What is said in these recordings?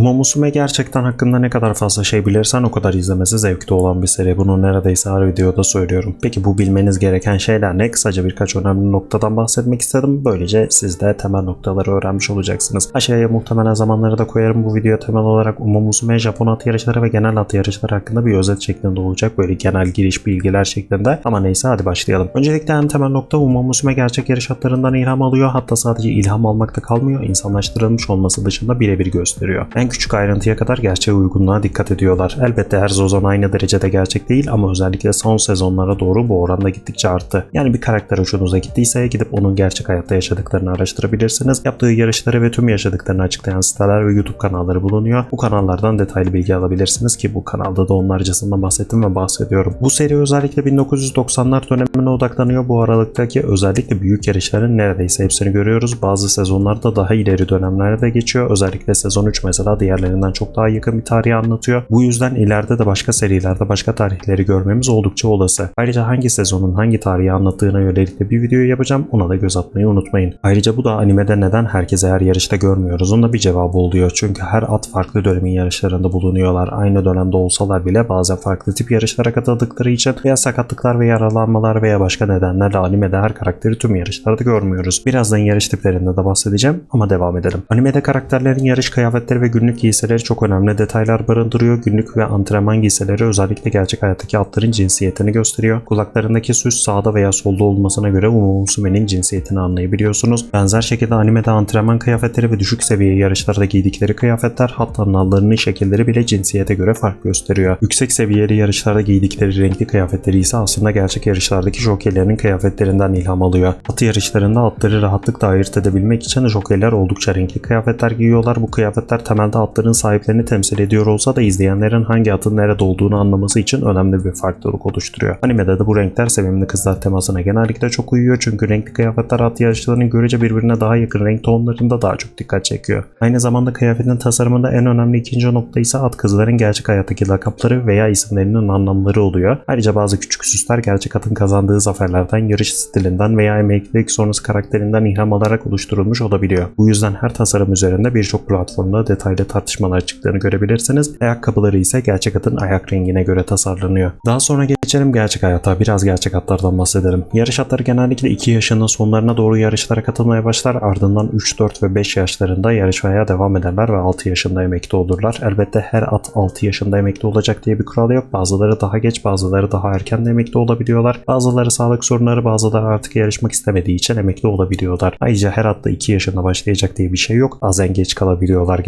Uma Musume gerçekten hakkında ne kadar fazla şey bilirsen o kadar izlemesi zevkli olan bir seri. Bunu neredeyse her videoda söylüyorum. Peki bu bilmeniz gereken şeyler ne? Kısaca birkaç önemli noktadan bahsetmek istedim. Böylece siz de temel noktaları öğrenmiş olacaksınız. Aşağıya muhtemelen zamanları da koyarım bu videoya temel olarak Uma Musume, Japon at yarışları ve genel at yarışları hakkında bir özet şeklinde olacak. Böyle genel giriş bilgiler şeklinde. Ama neyse hadi başlayalım. Öncelikle en temel nokta Uma Musume gerçek yarış atlarından ilham alıyor. Hatta sadece ilham almakta kalmıyor. insanlaştırılmış olması dışında birebir gösteriyor. En küçük ayrıntıya kadar gerçeğe uygunluğa dikkat ediyorlar. Elbette her sezon aynı derecede gerçek değil ama özellikle son sezonlara doğru bu oranda gittikçe arttı. Yani bir karakter hoşunuza gittiyse gidip onun gerçek hayatta yaşadıklarını araştırabilirsiniz. Yaptığı yarışları ve tüm yaşadıklarını açıklayan siteler ve YouTube kanalları bulunuyor. Bu kanallardan detaylı bilgi alabilirsiniz ki bu kanalda da onlarcasından bahsettim ve bahsediyorum. Bu seri özellikle 1990'lar dönemine odaklanıyor. Bu aralıktaki özellikle büyük yarışların neredeyse hepsini görüyoruz. Bazı sezonlarda daha ileri dönemlerde geçiyor. Özellikle sezon 3 mesela diğerlerinden çok daha yakın bir tarihi anlatıyor. Bu yüzden ileride de başka serilerde başka tarihleri görmemiz oldukça olası. Ayrıca hangi sezonun hangi tarihi anlattığına yönelik de bir video yapacağım. Ona da göz atmayı unutmayın. Ayrıca bu da animede neden herkese her yarışta görmüyoruz onun da bir cevabı oluyor. Çünkü her at farklı dönemin yarışlarında bulunuyorlar. Aynı dönemde olsalar bile bazen farklı tip yarışlara katıldıkları için veya sakatlıklar ve yaralanmalar veya başka nedenlerle animede her karakteri tüm yarışlarda görmüyoruz. Birazdan yarış tiplerinde de bahsedeceğim ama devam edelim. Animede karakterlerin yarış kıyafetleri ve günlük giysileri çok önemli detaylar barındırıyor. Günlük ve antrenman giysileri özellikle gerçek hayattaki atların cinsiyetini gösteriyor. Kulaklarındaki süs sağda veya solda olmasına göre Uma Musume'nin cinsiyetini anlayabiliyorsunuz. Benzer şekilde animede antrenman kıyafetleri ve düşük seviye yarışlarda giydikleri kıyafetler hatta nallarının şekilleri bile cinsiyete göre fark gösteriyor. Yüksek seviyeli yarışlarda giydikleri renkli kıyafetleri ise aslında gerçek yarışlardaki jokeylerin kıyafetlerinden ilham alıyor. At yarışlarında atları rahatlıkla ayırt edebilmek için jokeyler oldukça renkli kıyafetler giyiyorlar. Bu kıyafetler temelde atların sahiplerini temsil ediyor olsa da izleyenlerin hangi atın nerede olduğunu anlaması için önemli bir faktörlük oluşturuyor. Animede de bu renkler sevimli kızlar temasına genellikle çok uyuyor çünkü renkli kıyafetler at yarışlarının görece birbirine daha yakın renk tonlarında daha çok dikkat çekiyor. Aynı zamanda kıyafetin tasarımında en önemli ikinci nokta ise at kızların gerçek hayattaki lakapları veya isimlerinin anlamları oluyor. Ayrıca bazı küçük süsler gerçek atın kazandığı zaferlerden, yarış stilinden veya emeklilik sonrası karakterinden ilham alarak oluşturulmuş olabiliyor. Bu yüzden her tasarım üzerinde birçok platformda detaylı tartışmalar çıktığını görebilirsiniz. Ayakkabıları ise gerçek atın ayak rengine göre tasarlanıyor. Daha sonra geçelim gerçek hayata. Biraz gerçek atlardan bahsedelim. Yarış atları genellikle 2 yaşının sonlarına doğru yarışlara katılmaya başlar. Ardından 3, 4 ve 5 yaşlarında yarışmaya devam ederler ve 6 yaşında emekli olurlar. Elbette her at 6 yaşında emekli olacak diye bir kural yok. Bazıları daha geç, bazıları daha erken de emekli olabiliyorlar. Bazıları sağlık sorunları, bazıları artık yarışmak istemediği için emekli olabiliyorlar. Ayrıca her atta 2 yaşında başlayacak diye bir şey yok. Bazen geç kalabiliyorlar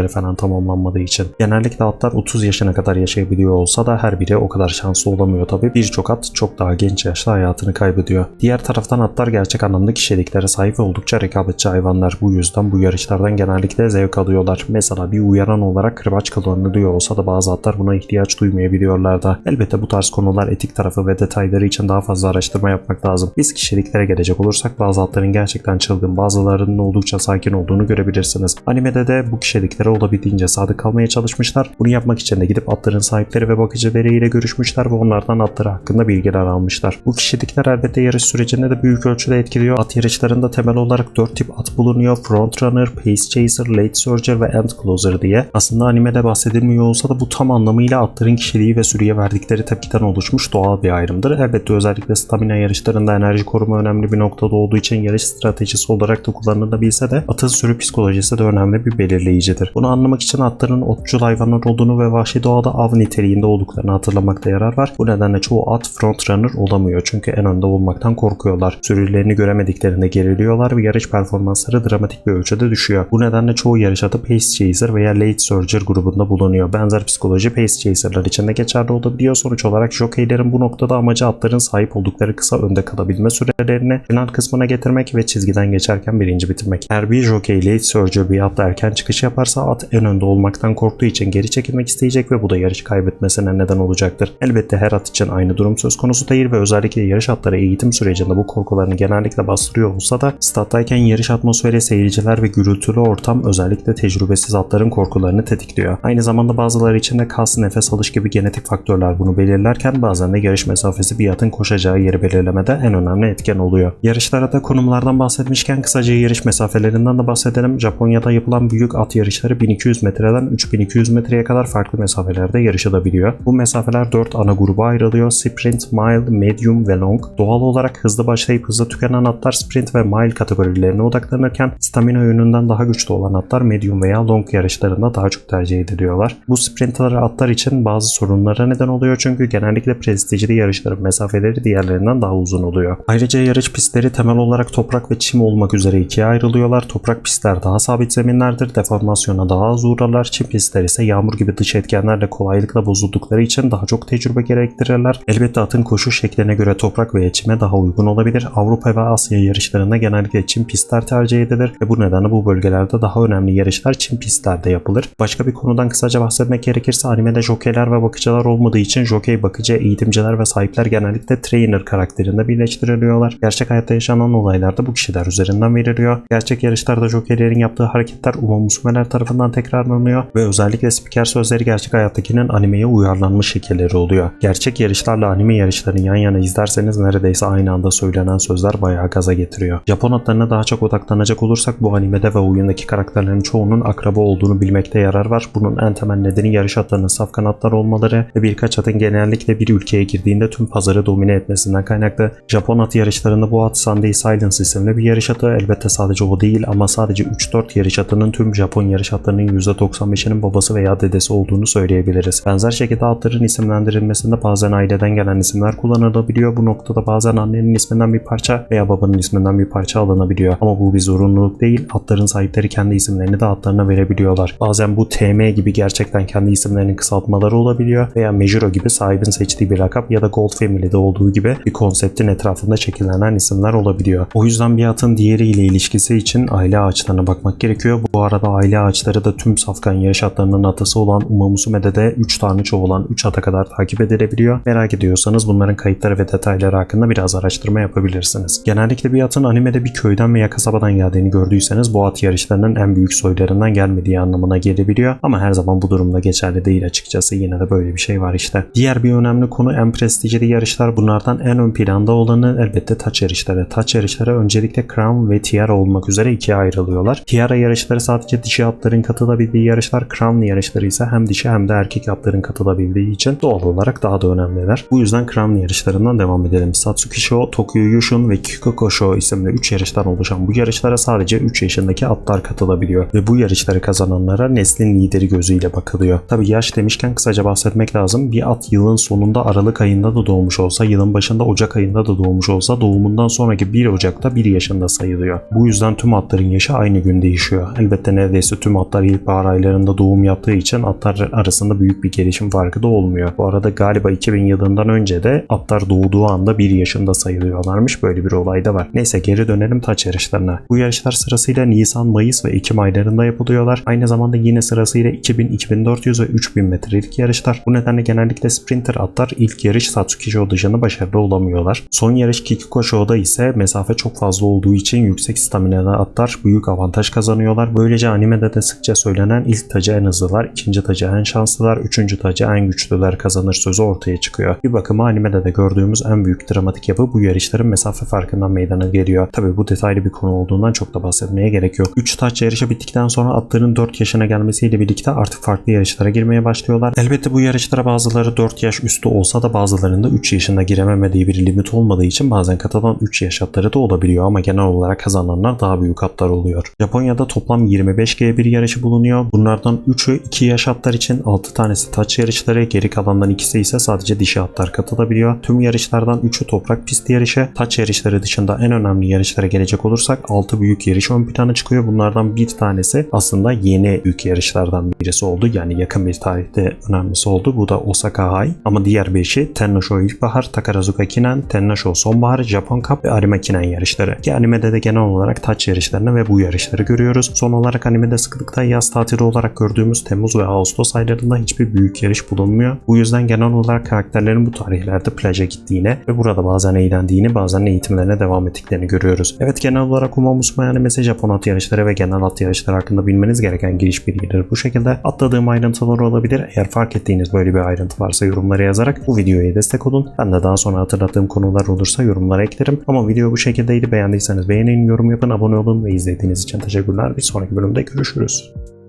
gelişmeleri falan tamamlanmadığı için. Genellikle atlar 30 yaşına kadar yaşayabiliyor olsa da her biri o kadar şanslı olamıyor tabi. Birçok at çok daha genç yaşta hayatını kaybediyor. Diğer taraftan atlar gerçek anlamda kişiliklere sahip oldukça rekabetçi hayvanlar. Bu yüzden bu yarışlardan genellikle zevk alıyorlar. Mesela bir uyaran olarak kırbaç kullanılıyor olsa da bazı atlar buna ihtiyaç duymayabiliyorlar da. Elbette bu tarz konular etik tarafı ve detayları için daha fazla araştırma yapmak lazım. Biz kişiliklere gelecek olursak bazı atların gerçekten çılgın, bazılarının oldukça sakin olduğunu görebilirsiniz. Animede de bu kişiliklere olabildiğince sadık kalmaya çalışmışlar. Bunu yapmak için de gidip atların sahipleri ve bakıcılarıyla görüşmüşler ve onlardan atları hakkında bilgiler almışlar. Bu kişilikler elbette yarış sürecinde de büyük ölçüde etkiliyor. At yarışlarında temel olarak 4 tip at bulunuyor. Frontrunner, Pace Chaser, Late Surger ve End Closer diye. Aslında animede bahsedilmiyor olsa da bu tam anlamıyla atların kişiliği ve sürüye verdikleri tepkiden oluşmuş doğal bir ayrımdır. Elbette özellikle stamina yarışlarında enerji koruma önemli bir noktada olduğu için yarış stratejisi olarak da kullanılabilse de atın sürü psikolojisi de önemli bir belirleyicidir. Bunu anlamak için atların otçul hayvanlar olduğunu ve vahşi doğada av niteliğinde olduklarını hatırlamakta yarar var. Bu nedenle çoğu at frontrunner olamıyor çünkü en önde olmaktan korkuyorlar. Sürülerini göremediklerinde geriliyorlar ve yarış performansları dramatik bir ölçüde düşüyor. Bu nedenle çoğu yarış atı Pace Chaser veya Late Surger grubunda bulunuyor. Benzer psikoloji Pace Chaser'lar için de geçerli olabiliyor. Sonuç olarak jokeylerin bu noktada amacı atların sahip oldukları kısa önde kalabilme sürelerini final kısmına getirmek ve çizgiden geçerken birinci bitirmek. Eğer bir jokey Late Surger bir atla erken çıkış yaparsa at en önde olmaktan korktuğu için geri çekilmek isteyecek ve bu da yarış kaybetmesine neden olacaktır. Elbette her at için aynı durum söz konusu değil ve özellikle yarış atları eğitim sürecinde bu korkularını genellikle bastırıyor olsa da stat'tayken yarış atmosferi, seyirciler ve gürültülü ortam özellikle tecrübesiz atların korkularını tetikliyor. Aynı zamanda bazıları için de kas, nefes alış gibi genetik faktörler bunu belirlerken bazen de yarış mesafesi bir atın koşacağı yeri belirlemede en önemli etken oluyor. Yarışlara da konumlardan bahsetmişken kısaca yarış mesafelerinden de bahsedelim. Japonya'da yapılan büyük at yarışları 1200 metreden 3200 metreye kadar farklı mesafelerde yarışılabiliyor. Bu mesafeler 4 ana gruba ayrılıyor. Sprint, Mile, Medium ve Long. Doğal olarak hızlı başlayıp hızlı tükenen atlar Sprint ve Mile kategorilerine odaklanırken stamina yönünden daha güçlü olan atlar Medium veya Long yarışlarında daha çok tercih ediliyorlar. Bu sprinter atlar için bazı sorunlara neden oluyor çünkü genellikle prestijli yarışların mesafeleri diğerlerinden daha uzun oluyor. Ayrıca yarış pistleri temel olarak toprak ve çim olmak üzere ikiye ayrılıyorlar. Toprak pistler daha sabit zeminlerdir, deformasyona daha az uğrarlar. Çim pistler ise yağmur gibi dış etkenlerle kolaylıkla bozuldukları için daha çok tecrübe gerektirirler. Elbette atın koşu şekline göre toprak veya çime daha uygun olabilir. Avrupa ve Asya yarışlarında genellikle çim pistler tercih edilir ve bu nedenle bu bölgelerde daha önemli yarışlar çim pistlerde yapılır. Başka bir konudan kısaca bahsetmek gerekirse animede jokeyler ve bakıcılar olmadığı için jokey, bakıcı, eğitimciler ve sahipler genellikle trainer karakterinde birleştiriliyorlar. Gerçek hayatta yaşanan olaylarda bu kişiler üzerinden veriliyor. Gerçek yarışlarda jokeylerin yaptığı hareketler umum musumeler tarafından tekrarlanıyor ve özellikle spiker sözleri gerçek hayattakinin animeye uyarlanmış şekilleri oluyor. Gerçek yarışlarla anime yarışlarını yan yana izlerseniz neredeyse aynı anda söylenen sözler bayağı gaza getiriyor. Japon atlarına daha çok odaklanacak olursak bu animede ve oyundaki karakterlerin çoğunun akraba olduğunu bilmekte yarar var. Bunun en temel nedeni yarış atlarının safkan atlar olmaları ve birkaç atın genellikle bir ülkeye girdiğinde tüm pazarı domine etmesinden kaynaklı. Japon at yarışlarında bu at Sunday Silence isimli bir yarış atı. Elbette sadece o değil ama sadece 3-4 yarış atının tüm Japon yarış atlarının %95'inin babası veya dedesi olduğunu söyleyebiliriz. Benzer şekilde atların isimlendirilmesinde bazen aileden gelen isimler kullanılabiliyor. Bu noktada bazen annenin isminden bir parça veya babanın isminden bir parça alınabiliyor. Ama bu bir zorunluluk değil. Atların sahipleri kendi isimlerini de atlarına verebiliyorlar. Bazen bu TM gibi gerçekten kendi isimlerinin kısaltmaları olabiliyor veya Mejuro gibi sahibin seçtiği bir lakap ya da Gold Family'de olduğu gibi bir konseptin etrafında şekillenen isimler olabiliyor. O yüzden bir atın diğeriyle ilişkisi için aile ağaçlarına bakmak gerekiyor. Bu arada aile ağaçları da tüm safkan yarış atlarının atası olan Umamusume'de de 3 tane çoğulan 3 ata kadar takip edilebiliyor. Merak ediyorsanız bunların kayıtları ve detayları hakkında biraz araştırma yapabilirsiniz. Genellikle bir atın animede bir köyden veya kasabadan geldiğini gördüyseniz bu at yarışlarının en büyük soylarından gelmediği anlamına gelebiliyor. Ama her zaman bu durumda geçerli değil açıkçası. Yine de böyle bir şey var işte. Diğer bir önemli konu en prestijli yarışlar. Bunlardan en ön planda olanı elbette taç yarışları. Taç yarışları öncelikle Crown ve Tiara olmak üzere ikiye ayrılıyorlar. Tiara yarışları sadece dişi atların katılabildiği yarışlar. Crown yarışları ise hem dişi hem de erkek atların katılabildiği için doğal olarak daha da önemliler. Bu yüzden Crown yarışlarından devam edelim. Satsuki Sho, Tokyo Yushun ve Kikoko Sho isimli 3 yarıştan oluşan bu yarışlara sadece 3 yaşındaki atlar katılabiliyor ve bu yarışları kazananlara neslin lideri gözüyle bakılıyor. Tabi yaş demişken kısaca bahsetmek lazım. Bir at yılın sonunda Aralık ayında da doğmuş olsa, yılın başında Ocak ayında da doğmuş olsa doğumundan sonraki 1 Ocak'ta 1 yaşında sayılıyor. Bu yüzden tüm atların yaşı aynı gün değişiyor. Elbette neredeyse tüm atlar ilkbahar aylarında doğum yaptığı için atlar arasında büyük bir gelişim farkı da olmuyor. Bu arada galiba 2000 yılından önce de atlar doğduğu anda 1 yaşında sayılıyorlarmış. Böyle bir olay da var. Neyse geri dönelim taç yarışlarına. Bu yarışlar sırasıyla Nisan, Mayıs ve Ekim aylarında yapılıyorlar. Aynı zamanda yine sırasıyla 2000, 2400 ve 3000 metrelik yarışlar. Bu nedenle genellikle sprinter atlar ilk yarış Satsuki Show dışında başarılı olamıyorlar. Son yarış Kikiko Show'da ise mesafe çok fazla olduğu için yüksek staminalı atlar büyük avantaj kazanıyorlar. Böylece animede de sıkça söylenen ilk tacı en hızlılar, ikinci tacı en şanslılar, üçüncü tacı en güçlüler kazanır sözü ortaya çıkıyor. Bir bakıma animede de gördüğümüz en büyük dramatik yapı bu yarışların mesafe farkından meydana geliyor. Tabi bu detaylı bir konu olduğundan çok da bahsetmeye gerek yok. 3 taç yarışı bittikten sonra atların 4 yaşına gelmesiyle birlikte artık farklı yarışlara girmeye başlıyorlar. Elbette bu yarışlara bazıları 4 yaş üstü olsa da bazılarında 3 yaşında girememediği bir limit olmadığı için bazen katılan 3 yaş atları da olabiliyor ama genel olarak kazananlar daha büyük atlar oluyor. Japonya'da toplam 25 G1 yarışı bulunuyor. Bunlardan 3'ü 2 yaş atlar için 6 tanesi taç yarışları, geri kalandan ikisi ise sadece dişi atlar katılabiliyor. Tüm yarışlardan 3'ü toprak pist yarışı. Taç yarışları dışında en önemli yarışlara gelecek olursak 6 büyük yarış ön plana çıkıyor. Bunlardan bir tanesi aslında yeni büyük yarışlardan birisi oldu. Yani yakın bir tarihte önemlisi oldu. Bu da Osaka High. Ama diğer 5'i Tennosho İlkbahar, Takarazuka Kinen, Tennosho Sonbahar, Japon Cup ve Arima Kinen yarışları. Ki animede de genel olarak taç yarışlarını ve bu yarışları görüyoruz. Son olarak animede sıklıkta yaz tatili olarak gördüğümüz Temmuz ve Ağustos aylarında hiçbir büyük yarış bulunmuyor. Bu yüzden genel olarak karakterlerin bu tarihlerde plaja gittiğini ve burada bazen eğlendiğini bazen eğitimlerine devam ettiklerini görüyoruz. Evet genel olarak Umamusume animesi Japon at yarışları ve genel at yarışları hakkında bilmeniz gereken giriş bilgileri bu şekilde. Atladığım ayrıntılar olabilir. Eğer fark ettiğiniz böyle bir ayrıntı varsa yorumlara yazarak bu videoya destek olun. Ben de daha sonra hatırlattığım konular olursa yorumlara eklerim. Ama video bu şekildeydi. Beğendiyseniz beğenin, yorum yapın, abone olun ve izlediğiniz için teşekkürler. Bir sonraki bölümde görüşürüz. day.